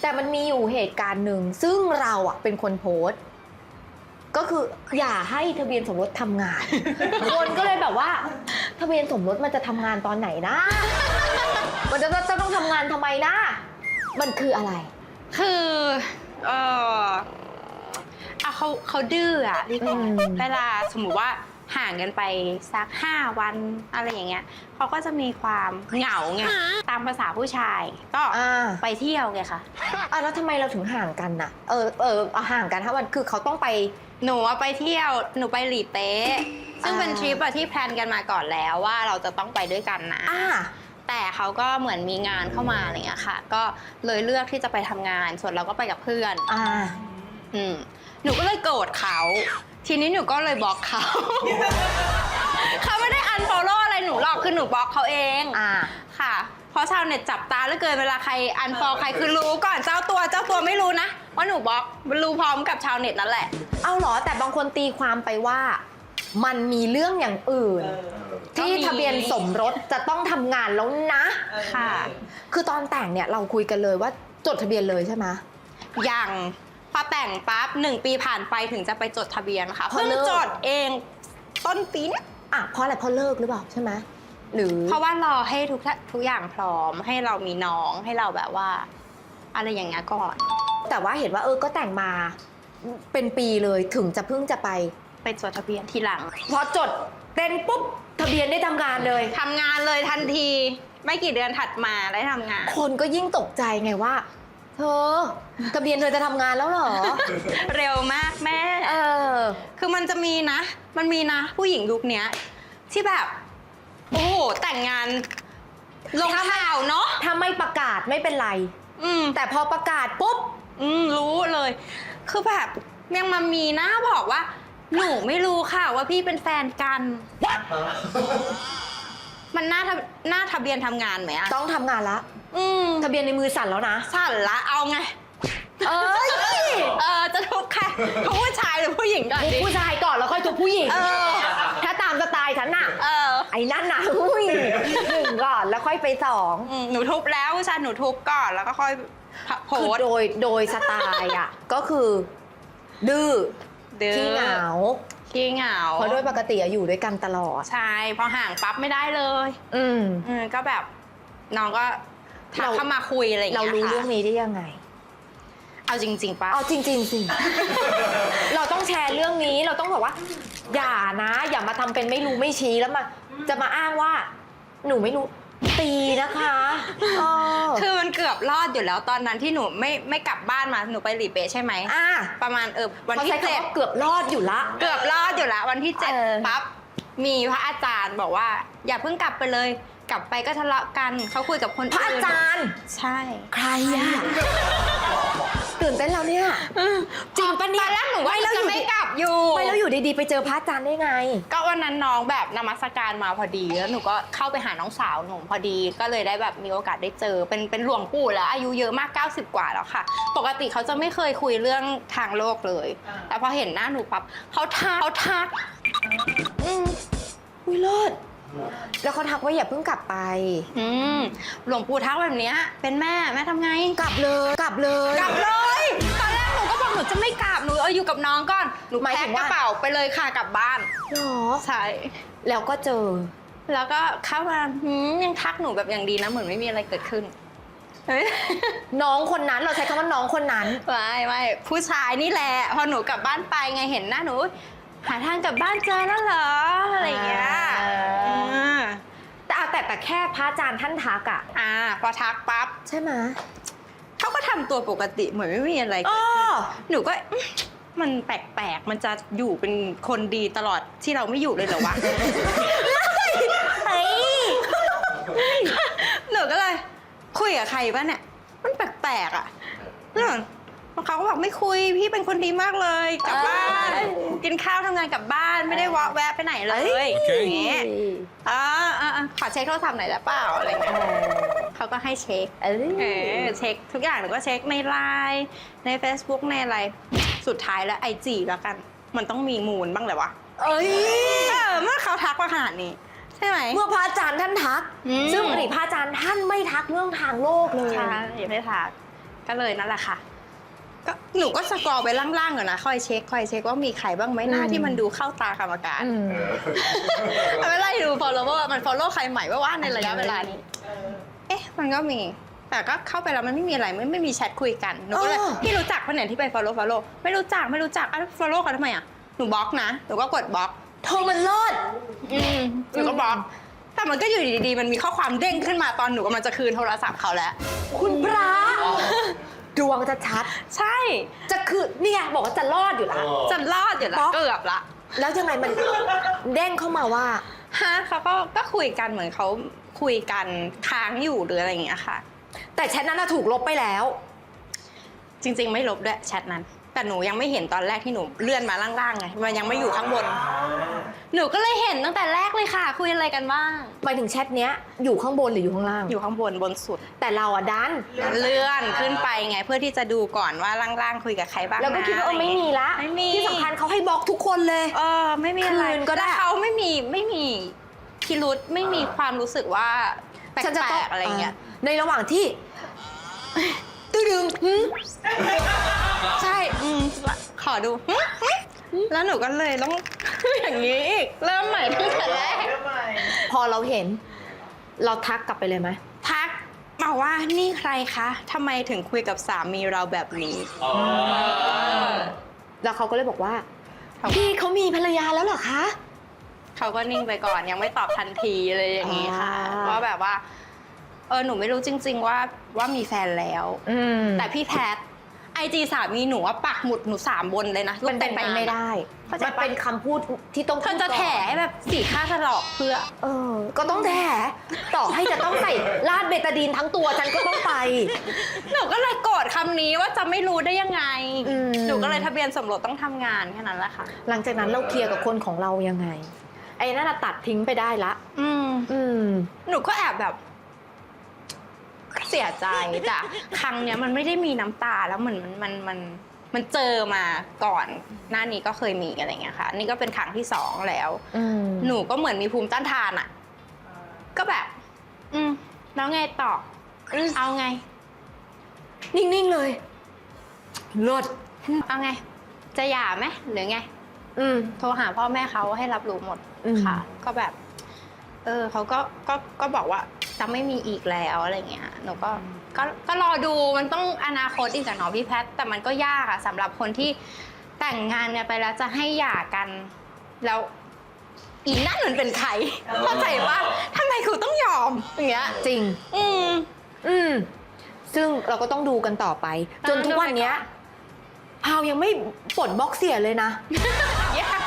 แต่มันมีอยู่เหตุการณ์หนึ่งซึ่งเราอะเป็นคนโพสต์ ก็คืออย่าให้ทะเบียนสมรสทำงาน คนก็เลยแบบว่า ทะเบียนสมรสมันจะทำงานตอนไหนนะ มันจะจะต้องทำงานทำไมนะ มันคืออะไร คือเออเอาเขาเขาดื้ออะพี่อืม เวลาสมมุติว่า ห่างกันไปสักห้าวันอะไรอย่างเงี้ยเขาก็จะมีความเหงาไงตามภาษาผู้ชายก็อ่า ไปเที่ยวไงคะอะแล้วทำไมเราถึงห่างกันน่ะ เออเออเอาห่างกันถ้าวันคือเขาต้องไป หนูอะไปเที่ยวหนูไปหลีเป๊ะซึ่งเป็นอ่า ทริปอะที่แพลนกันมาก่อนแล้วว่าเราจะต้องไปด้วยกันนะ อ่า แต่เขาก็เหมือนมีงานเข้ามาอะไรอย่างเงี้ยค่ะ ก็เลยเลือกที่จะไปทำงาน ส่วนเราก็ไปกับเพื่อน อ่า อืมหนูก็เลยโกรธเขาทีนี้หนูก็เลยบล็อกเขา เขาไม่ได้อันฟอลโล่อะไรหนูหรอกคือหนูบล็อกเขาเองอ่า ค่ะ เพราะชาวเน็ตจับตาเหลือเกินเวลาใครอันฟอลใครคือรู้ก่อนเจ้าตัวเจ้าตัวไม่รู้นะว่าหนูบล็อกรู้พร้อมกับชาวเน็ตนั่นแหละ เอาเหรอแต่บางคนตีความไปว่า มันมีเรื่องอย่างอื่น ที่ก็มีทะเบียนสมรสจะต้องทำงานแล้วนะ ค่ะ คือตอนแต่งเนี่ยเราคุยกันเลยว่าจดทะเบียนเลยใช่ไหมยัง พอแต่งปั๊บหนึ่งปีผ่านไปถึงจะไปจดทะเบียนค่ะพอเพิ่งเลิกจดเองต้นปีเนี้ยอะเพราะอะไรเพราะเลิกหรือเปล่าใช่ไหมหรือเพราะว่ารอให้ทุกทุกอย่างพร้อมให้เรามีน้องให้เราแบบว่า อะไรอย่างเงี้ยก่อน แต่ว่าเห็นว่าเออก็แต่งมาเป็นปีเลยถึงจะเพิ่งจะไปไปจดทะเบียนทีหลัง พอจดเป็นปุ๊บทะเบียนได้ทำงานเลยทำงานเลยทันที ไม่กี่เดือนถัดมาได้ทำงาน คนก็ยิ่งตกใจไงว่า เธอทะเบียนเธอจะทำงานแล้วเหรอ เร็วมากแม่ เออ คือมันจะมีนะ มันมีนะ ผู้หญิงยุคเนี้ย ที่แบบ โอ้โห แต่งงาน ลงข่าวเนาะถ้าไม่ประกาศไม่เป็นไร อืม แต่พอประกาศปุ๊บ อืม รู้เลย คือแบบยังมามีนะบอกว่า หนูไม่รู้ค่ะว่าพี่เป็นแฟนกัน มันหน้าทะหน้าทะเบียนทำงานไหมอะต้องทำงานละอืมทะเบียนในมือสั่นแล้วนะ สั่นละเอาไง เอ้ยเออจะทุกใครทุกผู้ชายหรือผู้หญิงก่อนทุกดิผู้ชายก่อนแล้วค่อยทุกผู้หญิงเออ ถ้าตามสไตล์ฉันน่ะ เออไอ้นั่นน่ะอุ้ยหนึ่งก่อนแล้วค่อยไปสองอืมหนูทุบแล้วผู้ชายหนูทุบก่อนแล้วก็ค่อยโพคือสต์โดยโดยสไตล์อะ ก็คือ ดื้อดื้อขี้เหงา ขี้เหงาเพราะด้วยปกติอะอยู่ด้วยกันตลอด ใช่พอห่างปั๊บไม่ได้เลย อืมอืมก็แบบน้องก็ทักเราเข้ามาคุยอะไรอย่างเราเงี้ยรู้ค่ะเรื่องนี้ได้ยังไง เอาจริงๆปะ เอาจริง ๆ สิ เราต้องแชร์เรื่องนี้เราต้องบอกว่า อย่านะ อย่ามาทำเป็นไม่รู้ไม่ชี้แล้วมา จะมาอ้างว่า หนูไม่รู้ ตีนะคะเออคือมันเกือบรอดอยู่แล้วตอนนั้นที่หนูไม่ไม่กลับบ้านมาหนูไปหลีเป๊ะใช่ไหมอะประมาณเออวันเขาที่ใช้เจ็คำดว่าเกือบรอดอยู่ละ เกือบรอดอยู่แล้ววันที่เจ็ดเออ ปั๊บมีพระอาจารย์บอกว่า อย่าเพิ่งกลับไปเลย กลับไปก็ทะเลาะกันเขาคุยกับคนพระอาอื่นจารย์ ใช่ ใครอะ ตื่นเต้นแล้วเนี่ย จริงปะเนี่ยตอนแรกหนูว่าไม่แล้วจะอยู่ไม่ดีกลับอยู่ ไม่แล้วอยู่ดีๆ ไปเจอพระอาจารย์ได้ไง ก็วันนั้นน้องแบบนมัสการมาพอดีแล้วหนูก็เข้าไปหาน้องสาวหนูพอดีก็เลยได้แบบมีโอกาสได้เจอ เป็นเป็นหลวงปู่แล้ว อายุเยอะมาก 90 กว่าแล้วค่ะ ปกติเขาจะไม่เคยคุยเรื่องทางโลกเลย แต่พอเห็นหน้าหนูปั๊บเขาทักเขาทักอืมอุ้ยเลิศ แล้วเขาทักว่าอย่าเพิ่งกลับไป อืมหลวงปู่ทักแบบเนี้ยเป็นแม่แม่ทำไง กลับเลยกลับเลย กลับเลย ตอนแรกหนูก็บอกหนูจะไม่กลับหนูเอาอยู่กับน้องก่อนหนูหมายแพ็ถึคงกว่า ระเป๋าไปเลยค่ะกลับบ้านหรอใช่แล้วก็เจอ แล้วก็เข้ามาหืมยังทักหนูแบบอย่างดีนะเหมือนไม่มีอะไรเกิดขึ้นเฮ้ย น้องคนนั้นเราใช้คำว่าน้องคนนั้น ไม่ไม่ผู้ชายนี่แหละ พอหนูกลับบ้านไปไงเห็นหน้าหนู หาทางกลับบ้านเจอแล้วเหรออะไรอย่างเงี้ยอ่าอืม แต่เอาแต่แต่แค่พระอาจารย์ท่านทักอะอ่า พอทักปั๊บใช่ไหมเขาก็ทำตัวปกติเหมือนไม่มีอะไรอ๋เกิอดขึ้นหนูก็อื้อมันแปลกๆ มันจะอยู่เป็นคนดีตลอดที่เราไม่อยู่เลยเหรอวะ เฮ้ย หนูก็เลย คุยกับใครบ้างเนี่ย มันแปลกๆอะแล้ว เขาก็บอกไม่คุยพี่เป็นคนดีมากเลยกลับบ้านเอ้ยกินข้าวทำงานกลับบ้านไม่ได้วะแวะไปไหนเลยเอ้ยอย่างเงี้ยอ่าอ่าอ่าขอเช็คโทรศัพท์หน่อยได้เปล่าอะไรเงี้ยเขาก็ให้เช็คเอ้ยเออเช็คทุกอย่างหนูก็เช็คในไลน์ใน Facebook ในอะไรสุดท้ายแล้วไอจีแล้วกัน มันต้องมีมูลบ้างแหละวะเอ้ยเออเมื่อเขาทักมาขนาดนี้ ใช่ไหม เมื่อพระอาจารย์ท่านทัก อืม ซึ่งปกติพระอาจารย์ท่านไม่ทักเรื่องทางโลกเลย ใช่ไม่ทักก็เลยนั่นแหละค่ะก็ หนูก็สกรอลไปล่างๆก่อนนะคอยเช็คคอยเช็คว่ามีใครบ้างไหมหน้าอืมที่มันดูเข้าตากรรมการอืม ไม่ไล่ดู follower มัน follow ใครใหม่ว่าว่าในระยะเวลานี้ เอ๊ะ มันก็มี แต่ก็เข้าไปแล้วมันไม่มีอะไรไม่ไม่มีแชทคุยกันหนูก็เลยอ๋อ พี่รู้จักคนไหนที่ไป follow follow ไม่รู้จักไม่รู้จักอะ follow เขาทำไมอะหนูบล็อกนะหนูก็กดบล็อก เธอมันเลิศ อืมหนูก็บล็อก แต่มันก็อยู่ดีๆ มันมีข้อความเด้งขึ้นมาตอนหนูกำลังจะคืนโทรศัพท์เขาแล้ว คุณพระ ดวงจะชัดใช่จะคือเนี่ยบอกว่าจะรอดอยู่แล้วจะรอดอยู่แล้บล็วอก เกือบละแล้วยังไงมันเด้งเข้ามาว่า ฮะเขาก็ก็คุยกันเหมือนเขาคุยกันค้างอยู่หรืออะไรอย่างเงี้ยค่ะ แต่แชทนั้นน่ะถูกลบไปแล้ว จริง ๆ ไม่ลบด้วยแชทนั้น แต่หนูยังไม่เห็นตอนแรกที่หนูเลื่อนมาล่างๆไงมันยังไม่อยู่ข้างบน หนูก็เลยเห็นตั้งแต่แรกเลยค่ะ คุยอะไรกันบ้าง ไปถึงแชทเนี้ยอยู่ข้างบนหรืออยู่ข้างล่าง อยู่ข้างบนบนสุด แต่เราอะดัน เลื่อนขึ้นไปไงเพื่อที่จะดูก่อนว่าล่างๆคุยกับใครบ้างแล้วก็นะคิดว่าเออไม่มีละไม่มีที่สำคัญเขาให้บล็อกทุกคนเลย เออ ไม่มีอะไรคืนก็ได้ แล้วเขาไม่มีไม่มีพิรุษไม่มีความรู้สึกว่าแปฉันจะลต้อง กๆอะไรเงี้ย ในระหว่างที่ ตื้อดึงหึ ใช่อืมขอดูหึหึแล้วหนูก็เลยต้อง อย่างนี้อีกเริ่มใหม่ตั้งแต่แรก พอเราเห็น เราทักกลับไปเลยไหมทักมาว่านี่ใครคะทำไมถึงคุยกับสามีเราแบบนี้ แล้วเขาก็เลยบอกว่า เขา พี่เขามีภรรยาแล้วเหรอคะ เขาก็นิ่งไปก่อนยังไม่ตอบทันทีเลยอย่างนี้ค่ะอ่า ว่าแบบว่า เออหนูไม่รู้จริง ๆ ว่าว่ามีแฟนแล้วอืมแต่พี่แพท ไอจีสามีหนูว่าปักหมุดหนูสามบนเลยนะมันเป็นไปรูแต่งงาไม่ได้เข้าใจมันปะเป็นคำพูดที่ต้องเธพูอดจะก่อนแถให้แบบสี่ค่าถลอกเพื่อ เออ ก็ต้องแถต่อให้จะต้องใส่ลาดเบตาดีนทั้งตัวฉันก็ต้องไป หนูก็เลยโกรธคำนี้ว่าจะไม่รู้ได้ยังไง อืม หนูก็เลยทะเบียนสมรสต้องทำงานแค่นั้นแหละค่ะ หลังจากนั้นเราเคลียร์กับคนของเรายังไง ไอ้นั่นนะตัดทิ้งไปได้ละ อืม อืม หนูก็แอบแบบ เสียใจจ้ะครั้งเนี้ยมันไม่ได้มีน้ำตาแล้วเหมือนมันมันมันมันเจอมาก่อนหน้านี้ก็เคยมีอะไรเงี้ยค่ะ นี่ก็เป็นครั้งที่สองแล้วอืมหนูก็เหมือนมีภูมิต้านทานอะ ก็แบบ อืมแล้วไงต่ออืมเอาไง นิ่งๆเลยเลิศเอาไง จะหย่าไหมหรือไง อืมโทรหาพ่อแม่เขาให้รับรู้หมดอืมค่ะ ก็แบบ เออเขาก็ก็ก็บอกว่า จะไม่มีอีกแล้วอะไรเงี้ยหนูก็ก็ก็รอดูมันต้องอนาคตอีกอะเนาะพี่แพทแต่มันก็ยากอะสำหรับคนที่แต่งงานกันไปแล้วจะให้หย่ากัน แล้วอีนั่นมันเป็นใครเข้าใจว่าทำไมกูต้องยอมอย่างเงี้ย จริง อืม อืม ซึ่งเราก็ต้องดูกันต่อไป จนทุกวันเนี้ยพาวยังไม่ปลดบล็อกเสียเลยนะยาก